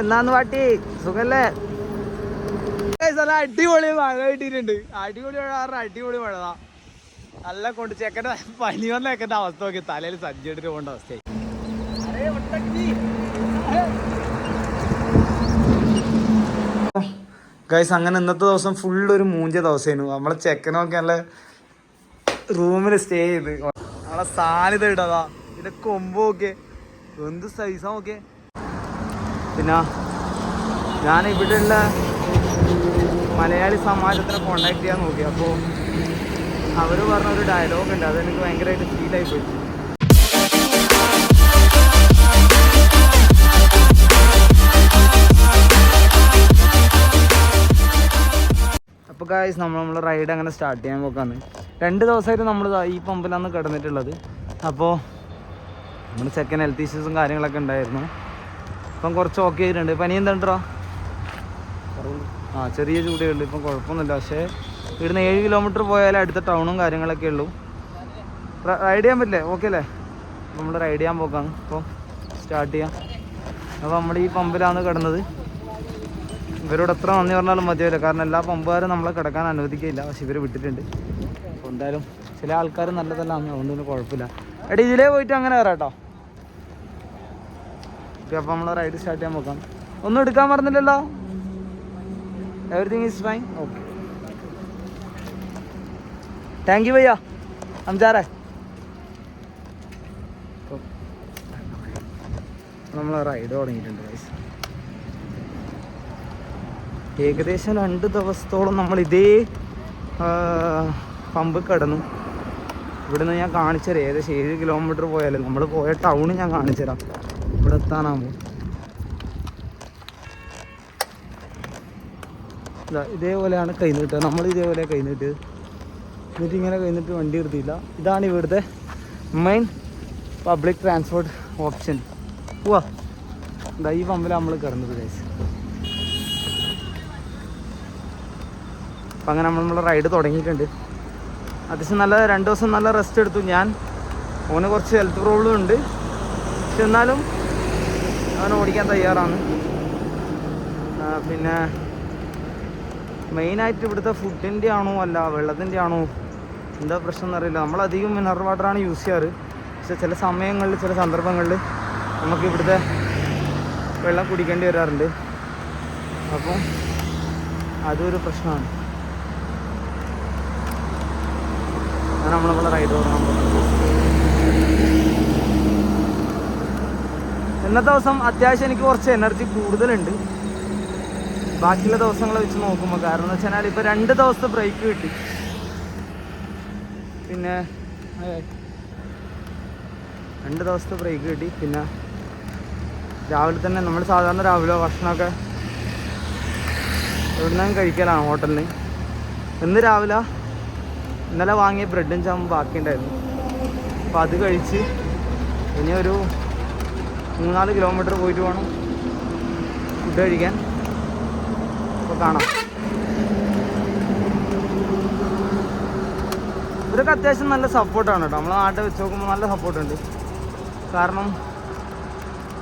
എന്നാന്ന് പാട്ടി? സുഖല്ലേ? അടിപൊളി മഴ കിട്ടിയിട്ടുണ്ട്. അടിപൊളി മഴ പറഞ്ഞ അടിപൊളി മഴ നല്ല കൊണ്ട് ചെക്കന്റെ പനി വന്ന ചെക്കന്റെ അവസ്ഥ നോക്കി. തലയിൽ സഞ്ചി എടുത്ത് പോകേണ്ട അവസ്ഥയായി. ഗൈസ് അങ്ങനെ ഇന്നത്തെ ദിവസം ഫുൾ ഒരു മൂഞ്ച ദിവസമായിരുന്നു. നമ്മളെ ചെക്കനൊക്കെ നല്ല റൂമിൽ സ്റ്റേ ചെയ്ത്. നമ്മളെ സാനിത ഇടതാ. ഇതിന്റെ കൊമ്പ് നോക്കിയേ. എന്ത് സൈസാ നോക്കെ പിന്നെ ഞാൻ ഇവിടെയുള്ള മലയാളി സമാജത്തിനെ കോണ്ടാക്ട് ചെയ്യാൻ നോക്കി. അപ്പോൾ അവർ പറഞ്ഞ ഒരു ഡയലോഗ് ഉണ്ട് അതെനിക്ക് ഭയങ്കരമായിട്ട് ഫീലായി പോയി. അപ്പോൾ ഗായ്സ് നമ്മൾ നമ്മൾ റൈഡ് അങ്ങനെ സ്റ്റാർട്ട് ചെയ്യാൻ പോക്കാന്ന് രണ്ട് ദിവസമായിട്ട് നമ്മൾ ഈ പമ്പിലാണ് കിടന്നിട്ടുള്ളത്. അപ്പോൾ നമ്മൾ സെക്കൻഡ് ഹെൽത്ത് ഇഷ്യൂസും കാര്യങ്ങളൊക്കെ ഉണ്ടായിരുന്നു. ഇപ്പം കുറച്ച് ഓക്കെ ആയിട്ടുണ്ട്. പനി എന്തുണ്ടോ ആ ചെറിയ ചൂടേ ഉള്ളൂ. ഇപ്പം കുഴപ്പമൊന്നുമില്ല. പക്ഷേ ഇവിടുന്ന് ഏഴ് കിലോമീറ്റർ പോയാലേ അടുത്ത ടൗണും കാര്യങ്ങളൊക്കെ ഉള്ളൂ. റൈഡ് ചെയ്യാൻ പറ്റില്ലേ? ഓക്കെ അല്ലേ? നമ്മൾ റൈഡ് ചെയ്യാൻ പോക്കാണ്. അപ്പോൾ സ്റ്റാർട്ട് ചെയ്യാം. അപ്പോൾ നമ്മൾ ഈ പമ്പിലാണ് കിടന്നത്. ഇവരോട് എത്ര നന്ദി പറഞ്ഞാലും മതിയല്ലോ കാരണം എല്ലാ പമ്പുകാരും നമ്മളെ കിടക്കാൻ അനുവദിക്കില്ല പക്ഷെ ഇവർ വിട്ടിട്ടുണ്ട്. അപ്പോൾ എന്തായാലും ചില ആൾക്കാർ നല്ലതല്ല അതുകൊണ്ട് പിന്നെ കുഴപ്പമില്ല. എടീ ഇതിലേ പോയിട്ട് അങ്ങനെ വരാം കേട്ടോ. ഓക്കെ അപ്പോൾ നമ്മൾ റൈഡ് സ്റ്റാർട്ട് ചെയ്യാൻ നോക്കാം ഒന്നും എടുക്കാൻ പറഞ്ഞില്ലല്ലോ everything is fine okay thank you ഭയ്യ അഞ്ചാറേ നമ്മൾ റൈഡ് തുടങ്ങിയിട്ടുണ്ട് ഏകദേശം രണ്ട് ദിവസത്തോളം നമ്മൾ ഇതേ പമ്പ് കടന്നു. ഇവിടുന്ന് ഞാൻ കാണിച്ചുതരാം. ഏകദേശം ഏഴ് കിലോമീറ്റർ പോയാലും. നമ്മൾ പോയ ടൗൺ ഞാൻ കാണിച്ചുതരാം. ഇവിടെ എത്താനാകുമ്പോൾ ഇതാ ഇതേപോലെയാണ് കൈ നമ്മൾ ഇതേപോലെ കൈ നീട്ട് എന്നിട്ട് ഇങ്ങനെ കൈ വണ്ടി എടുത്തില്ല ഇതാണ് ഇവിടുത്തെ മെയിൻ പബ്ലിക് ട്രാൻസ്പോർട്ട് ഓപ്ഷൻ പോവാ ഈ പമ്പിലാണ് നമ്മൾ കിടന്നത് ഗൈസ് അപ്പം അങ്ങനെ നമ്മൾ റൈഡ് തുടങ്ങിയിട്ടുണ്ട്. അത്യാവശ്യം നല്ല രണ്ട് ദിവസം നല്ല റെസ്റ്റ് എടുത്തു. ഞാൻ ഓന് കുറച്ച് ഹെൽത്ത് പ്രോബ്ലം ഉണ്ട്. പക്ഷെ എന്നാലും അവൻ ഓടിക്കാൻ തയ്യാറാണ്. പിന്നെ മെയിനായിട്ട് ഇവിടുത്തെ ഫുഡിന്റെ ആണോ അല്ല വെള്ളത്തിന്റെ ആണോ? എന്താ പ്രശ്നം എന്നറിയില്ല. നമ്മളധികം മിനറൽ വാട്ടറാണ് യൂസ് ചെയ്യാറ്. പക്ഷെ ചില സമയങ്ങളിൽ ചില സന്ദർഭങ്ങളിൽ നമുക്ക് ഇവിടുത്തെ വെള്ളം കുടിക്കേണ്ടി വരാറുണ്ട്. അപ്പം അതൊരു പ്രശ്നമാണ്. നമ്മളിവിടെ റൈഡ് തുടങ്ങാൻ പോകുന്നത്. ഇന്നത്തെ ദിവസം അത്യാവശ്യം എനിക്ക് കുറച്ച് എനർജി കൂടുതലുണ്ട്. ബാക്കിയുള്ള ദിവസങ്ങളെ വെച്ച് നോക്കുമ്പോൾ കാരണം എന്ന് വെച്ചാൽ ഇപ്പോൾ രണ്ട് ദിവസത്തെ ബ്രേക്ക് കിട്ടി. പിന്നെ രണ്ട് ദിവസത്തെ ബ്രേക്ക് കിട്ടി. പിന്നെ രാവിലെ തന്നെ നമ്മൾ സാധാരണ രാവിലെ ഭക്ഷണമൊക്കെ എവിടുന്നും കഴിക്കലാണ് ഹോട്ടലിൽ ഇന്ന് രാവിലെ ഇന്നലെ വാങ്ങിയ ബ്രെഡും ജാമും ബാക്കിയുണ്ടായിരുന്നു. അപ്പോൾ അത് കഴിച്ച് ഇനി ഒരു മൂന്നാൽ കിലോമീറ്റർ പോയിട്ട് വേണം ഫുഡ് കഴിക്കാൻ. അപ്പോൾ കാണാം. ഇവരൊക്കെ അത്യാവശ്യം നല്ല സപ്പോർട്ടാണ് കേട്ടോ നമ്മളെ നാട്ടിൽ വെച്ച് നോക്കുമ്പോൾ നല്ല സപ്പോർട്ടുണ്ട് കാരണം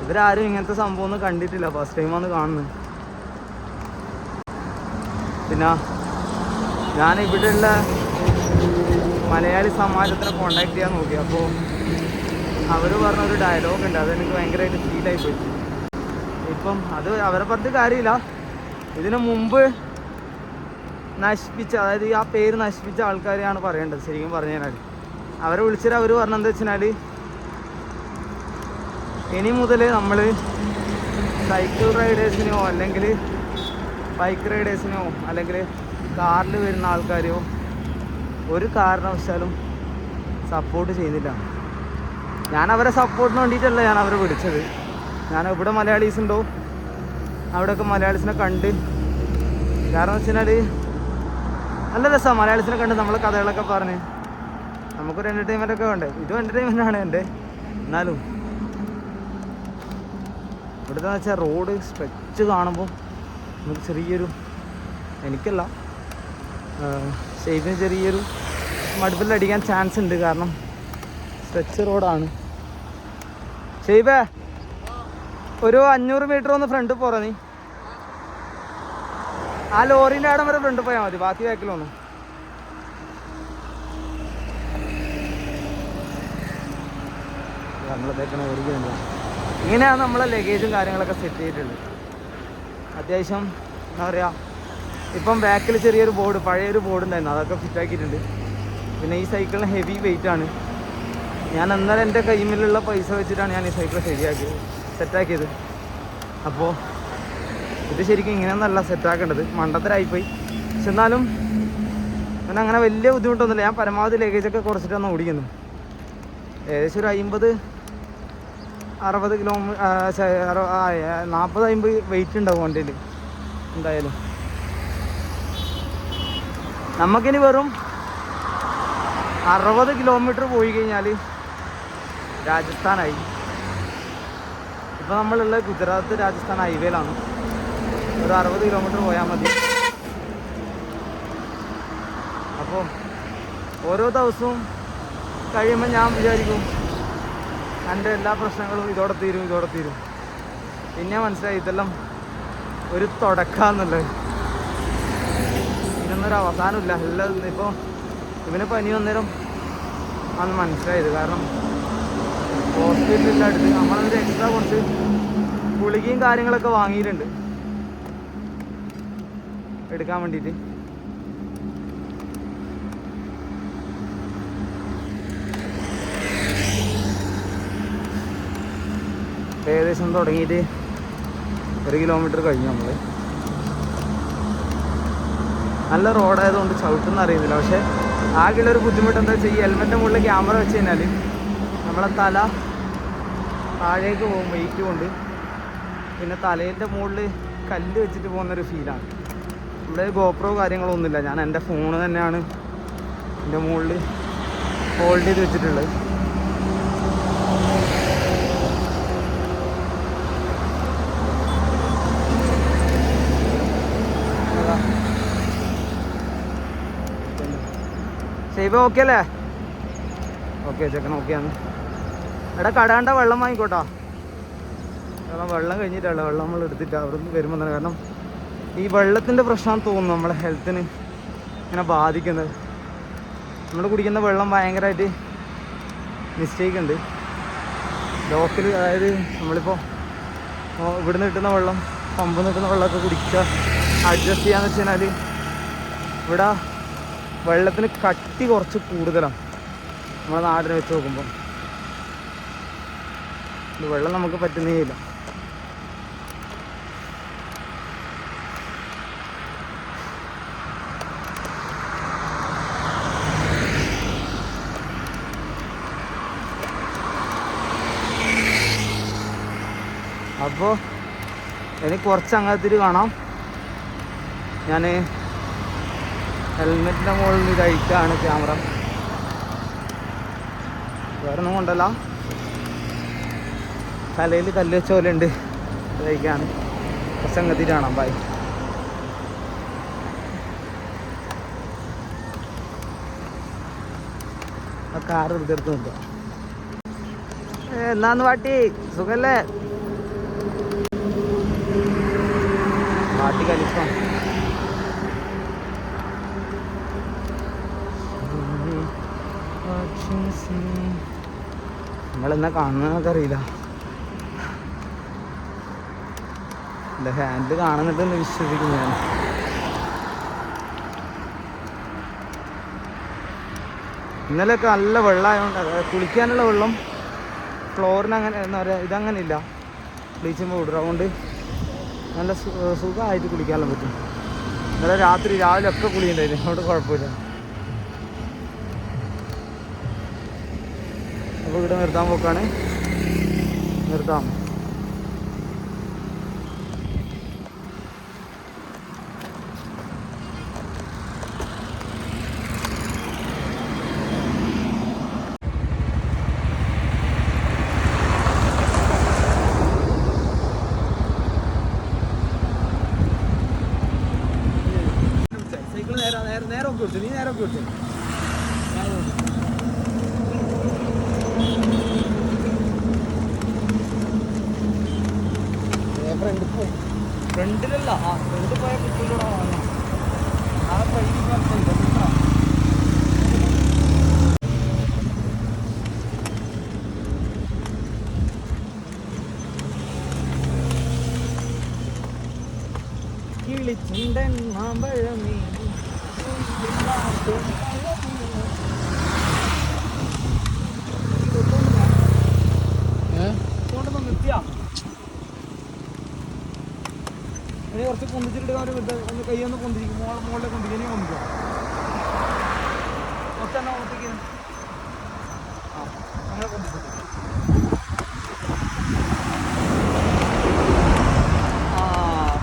ഇവരാരും ഇങ്ങനത്തെ സംഭവം ഒന്നും കണ്ടിട്ടില്ല ഫസ്റ്റ് ടൈമാണ് കാണുന്നത്. പിന്നെ ഞാൻ ഇവിടെയുള്ള മലയാളി സമാജത്തിനെ കോണ്ടാക്ട് ചെയ്യാൻ നോക്കി. അപ്പോൾ അവർ പറഞ്ഞ ഒരു ഡയലോഗ് ഉണ്ട്. അതെനിക്ക് ഭയങ്കരമായിട്ട് ഫീലായി പോയി. ഇപ്പം അത് അവരെ പറഞ്ഞിട്ട് കാര്യമില്ല. ഇതിനു മുമ്പ് നശിപ്പിച്ച അതായത് ആ പേര് നശിപ്പിച്ച ആൾക്കാരെയാണ് പറയേണ്ടത് ശരിക്കും പറഞ്ഞു കഴിഞ്ഞാൽ അവരെ വിളിച്ചിട്ട് അവർ പറഞ്ഞെന്താ വെച്ചാൽ ഇനി മുതൽ നമ്മൾ സൈക്കിൾ റൈഡേഴ്സിനെയോ അല്ലെങ്കിൽ ബൈക്ക് റൈഡേഴ്സിനെയോ അല്ലെങ്കിൽ കാറിൽ വരുന്ന ആൾക്കാരെയോ ഒരു കാരണവശാലും സപ്പോർട്ട് ചെയ്യുന്നില്ല. ഞാൻ അവരെ സപ്പോർട്ടിന് വേണ്ടിയിട്ടല്ല ഞാൻ അവരെ വിളിച്ചത്. ഞാൻ ഇവിടെ മലയാളീസ് ഉണ്ടോ? അവിടെയൊക്കെ മലയാളീസിനെ കണ്ട്. കാരണം വെച്ച് കഴിഞ്ഞാൽ നല്ല രസമാണ് മലയാളീസിനെ കണ്ട് നമ്മളെ കഥകളൊക്കെ പറഞ്ഞ്. നമുക്കൊരു എന്റർടൈൻമെന്റ് ഒക്കെ വേണ്ടേ? ഇതും എന്റർടൈൻമെന്റ് ആണ് എന്റെ. എന്നാലും ഇവിടുത്തെ വെച്ചാൽ റോഡ് സ്ട്രെച്ച് കാണുമ്പോൾ നമുക്ക് ചെറിയൊരു എനിക്കല്ല ഷെയ്ഡിന് ചെറിയൊരു മടുപ്പിലടിക്കാൻ ചാൻസ് ഉണ്ട്. കാരണം സ്ട്രെച്ച് റോഡാണ് ഷെയ്ബേ ഒരു അഞ്ഞൂറ് മീറ്റർ ഒന്ന് ഫ്രണ്ട് പോറ നീ. ആ ലോറിന്റെ അവിടെ വരെ ഫ്രണ്ട് പോയാൽ മതി ബാക്കി ബാക്കിലൊന്നും ഇങ്ങനെയാണ് നമ്മളെ ലഗേജും കാര്യങ്ങളൊക്കെ സെറ്റ് ചെയ്തിട്ടുള്ളത്. അത്യാവശ്യം എന്താ പറയുക ഇപ്പം ബാക്കിൽ ചെറിയൊരു ബോർഡ് പഴയൊരു ബോർഡ് ഉണ്ടായിരുന്നു അതൊക്കെ ഫിറ്റ് ആക്കിയിട്ടുണ്ട്. പിന്നെ ഈ സൈക്കിളിന് ഹെവി വെയിറ്റ് ആണ്. ഞാൻ അന്നേരം എന്റെ കയ്യിലുള്ള പൈസ വെച്ചിട്ടാണ് ഞാൻ ഈ സൈക്കിൾ ശരിയാക്കിയത്. സെറ്റാക്കിയത്. അപ്പോൾ ഇത് ശരിക്കും ഇങ്ങനെയൊന്നല്ല സെറ്റാക്കേണ്ടത്. മണ്ടത്തരായിപ്പോയി. പക്ഷെ എന്നാലും ഞാൻ അങ്ങനെ വലിയ ബുദ്ധിമുട്ടൊന്നുമില്ല. ഞാൻ പരമാവധി ലഗേജൊക്കെ കുറച്ചിട്ടാണ് ഓടിക്കുന്നത് ഏകദേശം ഒരു അമ്പത് അറുപത് കിലോമീറ്റർ നാൽപ്പത് അമ്പത് വെയിറ്റ് ഉണ്ടാവും വണ്ടിയിൽ. എന്തായാലും. നമുക്കിനി വെറും അറുപത് കിലോമീറ്റർ പോയി കഴിഞ്ഞാൽ രാജസ്ഥാനായി. ഇപ്പോൾ നമ്മളുള്ള ഗുജറാത്ത് രാജസ്ഥാൻ ഹൈവേയിലാണ്. ഒരു അറുപത് കിലോമീറ്റർ പോയാൽ മതി. അപ്പോൾ ഓരോ ദിവസവും കഴിയുമ്പോൾ ഞാൻ വിചാരിക്കും എന്റെ എല്ലാ പ്രശ്നങ്ങളും ഇതോടെ തീരും ഇതോടെ തീരും. പിന്നെ മനസ്സിലായി ഇതെല്ലാം ഒരു തുടക്കാന്നുള്ളത്. ഇതിനൊന്നൊരു അവസാനമില്ല. എല്ലാം ഇപ്പോൾ ഇവന് പനി വന്നേരം ആണ് മനസ്സിലായത്. കാരണം ഹോസ്പിറ്റലിന്റെ അടുത്ത് നമ്മളൊരു എക്സ്ട്രാ കുറച്ച് ഗുളികയും കാര്യങ്ങളൊക്കെ വാങ്ങിയിട്ടുണ്ട്. എടുക്കാൻ വേണ്ടിയിട്ട്. ഏകദേശം തുടങ്ങിയിട്ട് ഒരു കിലോമീറ്റർ കഴിഞ്ഞു നമ്മൾ നല്ല റോഡായതുകൊണ്ട് ചവിട്ടുന്ന അറിയുന്നില്ല പക്ഷേ ആകെയുള്ള ഒരു ബുദ്ധിമുട്ട് എന്താ വെച്ചാൽ ഈ ഹെൽമെറ്റിന്റെ മുകളിൽ ക്യാമറ വെച്ച് കഴിഞ്ഞാൽ നമ്മളെ തല താഴേക്ക് പോകും വെയിറ്റ് കൊണ്ട്. പിന്നെ തലേന്റെ മുകളിൽ കല്ല് വെച്ചിട്ട് പോകുന്നൊരു ഫീലാണ് ഇവിടെ ഗോപ്രോ കാര്യങ്ങളോ ഒന്നുമില്ല ഞാൻ എന്റെ ഫോണ് തന്നെയാണ് എന്റെ മുകളിൽ ഹോൾഡ് ചെയ്ത് വെച്ചിട്ടുള്ളത്. സേവ് ഓക്കെ അല്ലേ? ഓക്കെ ചെക്കൻ ഓക്കെ ആണ് എടാ കടാണ്ട വെള്ളം വാങ്ങിക്കോട്ടാ. കാരണം വെള്ളം കഴിഞ്ഞിട്ടല്ല വെള്ളം നമ്മൾ എടുത്തിട്ട് അവിടെ നിന്ന് വരുമ്പോൾ തന്നെ. കാരണം ഈ വെള്ളത്തിന്റെ പ്രശ്നം തോന്നുന്നു നമ്മളെ ഹെൽത്തിന് ഇങ്ങനെ ബാധിക്കുന്നത്. നമ്മൾ കുടിക്കുന്ന വെള്ളം ഭയങ്കരമായിട്ട് മിസ്റ്റേക്ക് ഉണ്ട്. ലോക്കൽ അതായത് നമ്മളിപ്പോൾ ഇവിടുന്ന് കിട്ടുന്ന വെള്ളം പമ്പിൽ നിന്ന് കിട്ടുന്ന വെള്ളമൊക്കെ കുടിക്കുക അഡ്ജസ്റ്റ് ചെയ്യാന്ന് വെച്ച് കഴിഞ്ഞാൽ ഇവിടെ വെള്ളത്തിന് കട്ടി കുറച്ച് കൂടുതലാണ്. നമ്മുടെ നാടിനെ വെച്ച് നോക്കുമ്പോൾ വെള്ളം നമുക്ക് പറ്റുന്നേ ഇല്ല അപ്പോൾ എനിക്ക് കുറച്ച് അങ്ങനത്തിൽ കാണാം. ഞാൻ ഹെൽമെറ്റിന്റെ മുകളിൽ ഇത് ക്യാമറ. വേറെ ഒന്നും കൊണ്ടല്ല. തലയിൽ കല്ല് വെച്ച പോലെ ഉണ്ട്. കഴിക്കാണ് സംഗതി കാണാം. ബൈ ആ കാർ എടുത്തെടുത്ത് നോക്കാം എന്നാന്ന് പാട്ടി? സുഖല്ലേ? പാട്ടി കലിപ്പം. നിങ്ങളെന്നാ കാണുന്നതൊക്കെ അറിയില്ല എന്റെ ഹാൻഡിൽ കാണുന്നിട്ടെന്ന് വിശ്വസിക്കുന്നു ഞാൻ. ഇന്നലെയൊക്കെ നല്ല വെള്ളമായതുകൊണ്ട് കുളിക്കാനുള്ള വെള്ളം ഫ്ലോറിന് അങ്ങനെ എന്താ പറയുക ഇതങ്ങനെ ഇല്ല. ബ്ലീച്ചിങ് പൗഡർ അതുകൊണ്ട് നല്ല സുഖമായിട്ട് കുളിക്കാനും പറ്റും. ഇന്നലെ രാത്രി രാവിലെ ഒക്കെ കുളിയുണ്ടായിരുന്നു അതുകൊണ്ട് കുഴപ്പമില്ല. അപ്പോൾ ഇവിടെ നിർത്താൻ പോക്കാണ്. നിർത്താം സൈക്കിൾ നേരെ നേരെ നേരെ ഒക്കെ വിട്ടു നീ നേരെ ഒക്കെ വിട്ടു ഫ്രണ്ട് പോയി. ഫ്രണ്ടിലല്ല ആ ഫ്രണ്ട് പോയ കുട്ടിയിലൂടെ വാങ്ങാം ആ ഫ്രണ്ടിൽ കിളിച്ചുണ്ടൻ മാമ്പഴമേ കൊണ്ടൊന്ന് നിർത്തിയാ ഇനി കുറച്ച് പൊന്തിച്ചിട്ട് ഒരു വിട്ട് ഒന്ന് കൈ ഒന്ന് പൊന്തിരിക്കും. മോളെ കൊണ്ടിരിക്കും ഇനി കൊണ്ടിരിക്കും മൊത്തം എന്നാ ഒത്തേക്ക് ആ അങ്ങനെ കൊണ്ടിരിക്കും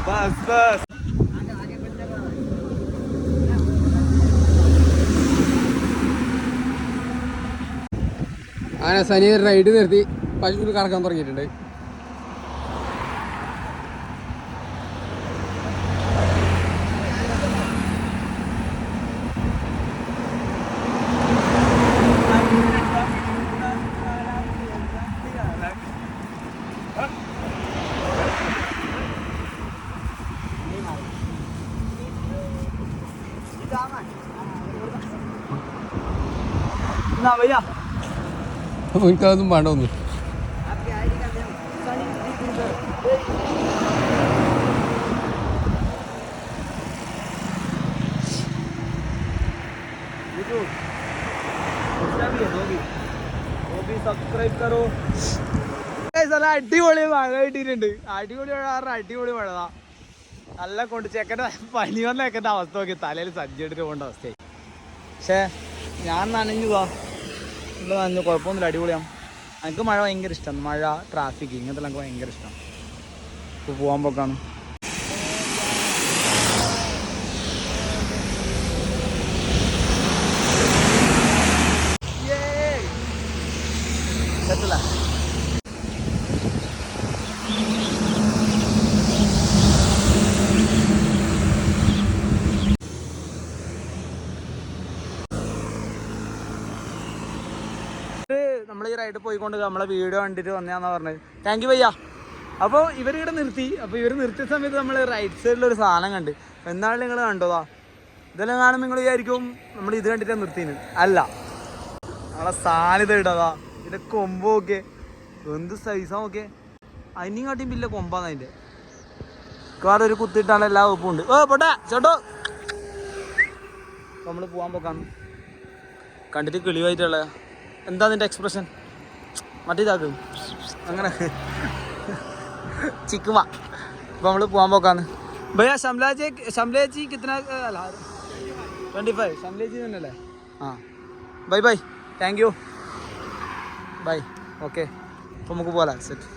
ബസ് അങ്ങനെ സനി റൈഡ് നിർത്തി. പശുവിൽ കറക്കാൻ തുടങ്ങിയിട്ടുണ്ട് എന്നാ ഭയ്യാ എനിക്കതൊന്നും വേണ്ട നല്ല അടിപൊളി മഴ കിട്ടിയിട്ടുണ്ട്. അടിപൊളി മഴ പറഞ്ഞാൽ അടിപൊളി മഴതാ നല്ല കൊണ്ട് ചെക്കന്റെ പനി വന്ന ചെക്കന്റെ അവസ്ഥ നോക്കി. തലയിൽ സജ്ജി എടുത്ത് പോകേണ്ട അവസ്ഥയായി. പക്ഷേ ഞാൻ നനഞ്ഞു പോവാ ഉള്ള നനഞ്ഞു കുഴപ്പമൊന്നുമില്ല അടിപൊളിയാണ് എനിക്ക് മഴ ഭയങ്കര ഇഷ്ടമാണ് മഴ ട്രാഫിക് ഇങ്ങനത്തെ എനിക്ക് ഭയങ്കര ഇഷ്ടമാണ് ഇപ്പോൾ പോകാൻ പോക്കാണ്. നമ്മൾ ഈ റൈഡ് പോയിക്കൊണ്ട് നമ്മളെ വീഡിയോ കണ്ടിട്ട് വന്നതാണെന്നാണ് പറഞ്ഞത്. താങ്ക് യു ഭയ്യ അപ്പോൾ ഇവിടെ നിർത്തി. അപ്പോൾ ഇവർ നിർത്തിയ സമയത്ത് നമ്മൾ റൈറ്റ് സൈഡിൽ ഒരു സാധനം കണ്ട്. എന്നാലും നിങ്ങൾ കണ്ടോതാ? ഇതെല്ലാം കാണുമ്പോൾ നിങ്ങൾ വിചാരിക്കും നമ്മൾ ഇത് കണ്ടിട്ടാണ് നിർത്തിയത് അല്ല. നമ്മളെ സാധ്യത ഇടതാ. ഇതിന്റെ കൊമ്പ് നോക്കിയേ എന്ത് സൈസാ നോക്കിയേ അതിനെയും കാട്ടിയും പിന്നെ കൊമ്പാന്ന് അതിന്റെ. വേറെ ഒരു കുത്തിയിട്ടാണ് എല്ലാ വകുപ്പും ഉണ്ട്. ഓ പോട്ടെ. ചേട്ടോ. നമ്മൾ പോകാൻ പോക്കാന്ന് കണ്ടിട്ട് കിളിവായിട്ടുള്ള എന്താ നിന്റെ എക്സ്പ്രഷൻ മറ്റേതാക്കും അങ്ങനെ. ചിക്കുമ. അപ്പൊ നമ്മൾ പോകാൻ പോക്കാന്ന്. ഭയ്യ ഷംലാജി ഷംലേജി കിത്തന അല്ല ട്വന്റി ഫൈവ് ഷംലേജി തന്നെയല്ലേ? ആ. Bye bye. Thank you bye. Okay അപ്പോൾ നമുക്ക് പോകാം സെറ്റ്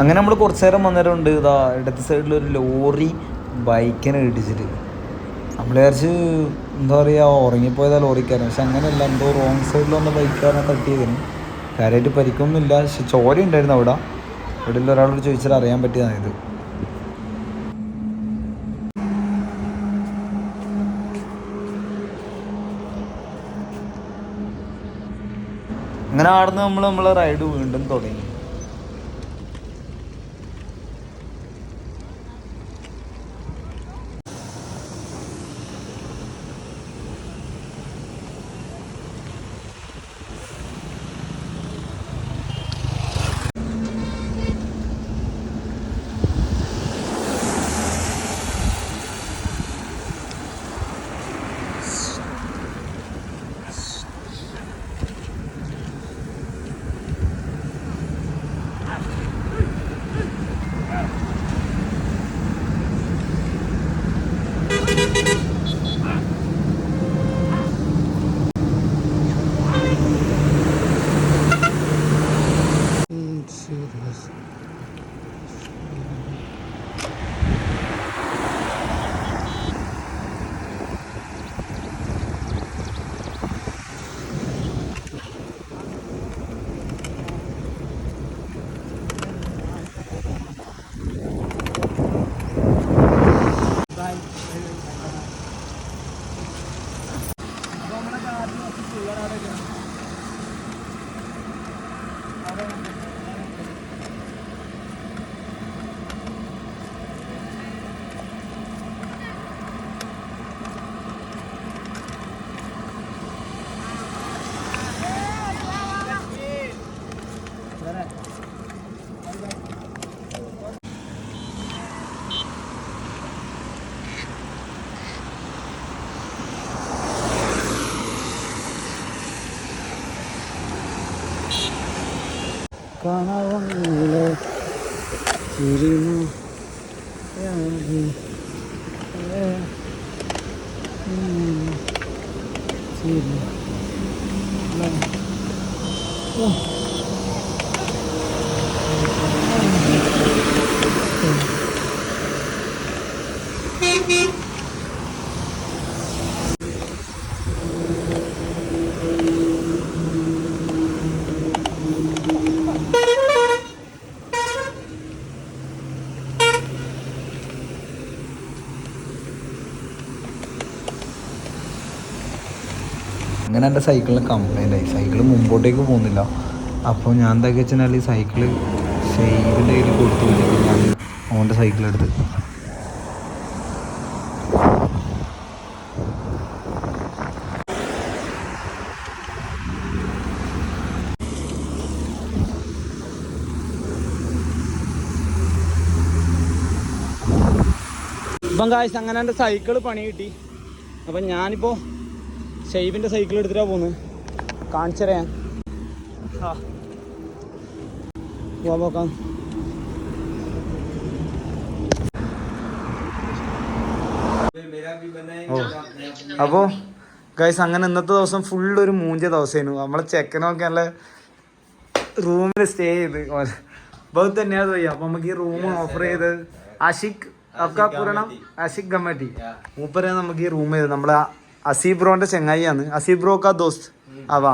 അങ്ങനെ നമ്മൾ കുറച്ച് നേരം വന്നേരമുണ്ട് ഇതാ ഇടത്ത് സൈഡിൽ ഒരു ലോറി ബൈക്കിനെ ഇടിച്ചിട്ട്. നമ്മൾ വിചാരിച്ച് എന്താ പറയുക ഉറങ്ങിപ്പോയതാ ലോറിക്കാരൻ. പക്ഷെ അങ്ങനെയല്ല എന്തോ റോങ് സൈഡിൽ വന്ന ബൈക്കാരനെ തട്ടിയതിന് കാര്യമായിട്ട് പരിക്കൊന്നുമില്ല. പക്ഷെ ചോര ഉണ്ടായിരുന്നു അവിടെ. ഇവിടെ ഒരാളോട് ചോദിച്ചാൽ അറിയാൻ പറ്റിയതാണ് ഇത്. അങ്ങനെ ആടുന്ന് നമ്മൾ നമ്മളെ റൈഡ് വീണ്ടും തുടങ്ങി. 사랑을 드리며 해야지 어. Beep, beep. അങ്ങനെ എന്റെ സൈക്കിളിന് കംപ്ലൈന്റ് ആയി. സൈക്കിൾ മുമ്പോട്ടേക്ക് പോകുന്നില്ല. അപ്പോൾ ഞാൻ എന്താക്കി വെച്ചാൽ ഈ സൈക്കിൾ ഷെയ്വിന്റെ കയ്യിൽ കൊടുത്തു. ഞാൻ ഓന്റെ സൈക്കിൾ എടുത്ത്. ഇപ്പം കാശ് അങ്ങനെ എന്റെ സൈക്കിൾ പണി കിട്ടി. അപ്പം ഞാനിപ്പോൾ ഷെയ്ബിന്റെ സൈക്കിൾ എടുത്തിട്ടാണ് പോകുന്നത് കാണിച്ചറിയാൻ പോവാൻ നോക്കാം. അപ്പോ ഗൈസ് അങ്ങനെ ഇന്നത്തെ ദിവസം ഫുള്ള് ഒരു മൂഞ്ച ദിവസമായിരുന്നു നമ്മളെ ചെക്കനൊക്കെ നല്ല റൂമിൽ സ്റ്റേ ചെയ്ത്. ബഹു തന്നെയാ പോയി അപ്പൊ നമുക്ക് ഈ റൂം ഓഫർ ചെയ്ത്. അഷിഖ് അഷിക് അഫ്ഗാപൂരണം അഷിഖ് ഗമ്മട്ടി. മൂപ്പരെ നമുക്ക് ഈ റൂം ചെയ്ത്. നമ്മളെ അസീബ് ബ്രോന്റെ ചെങ്ങായിയാണ് അസീബ് ബ്രോ കാ ദോസ്ത് അവാ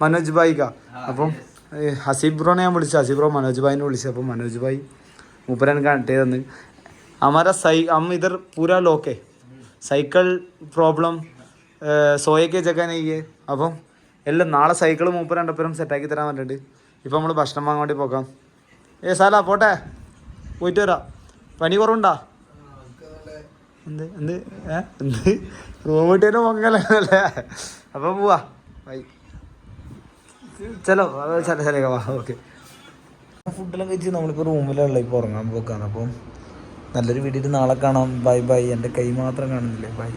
മനോജ് ഭായി കാ അപ്പം ഏ, ഹസീബ് ബ്രോനെ ഞാൻ വിളിച്ചു ഹസീബ് ബ്രോ മനോജ് ഭായിനെ വിളിച്ചു അപ്പം മനോജ് ഭായി മൂപ്പരൻ കണക്ട് ചെയ്തെന്ന് हमारा सही हम इधर पूरा लोक है സൈക്കിൾ പ്രോബ്ലം സോയക്ക് ജഗ നെയ്യ് അപ്പം എല്ലാം നാളെ സൈക്കിൾ മൂപ്പർ രണ്ടപ്പുറം സെറ്റാക്കി തരാൻ പറഞ്ഞിട്ടുണ്ട് ഇപ്പം നമ്മൾ ഭക്ഷണം വാങ്ങാൻ വേണ്ടി പോകാം ഏ സാലാ പോട്ടെ പോയിട്ട് വരാം പനി കുറവുണ്ടാ എന്ത്? എന്ത്? എന്ത്? റൂം കിട്ടിയതിന് പൊങ്ങലല്ലേ അപ്പം പോവാ. ബൈ. ചലോ അത് ചല ചലേക്ക വാ ഓക്കെ. ഫുഡെല്ലാം കഴിച്ച് നമ്മളിപ്പോൾ റൂമിലുള്ള ഇപ്പോൾ ഉറങ്ങാൻ പോക്കാണ്. അപ്പം നല്ലൊരു വീഡിയോ നാളെ കാണാം. Bye bye. എന്റെ കൈ മാത്രം കാണുന്നില്ലേ? ബൈ.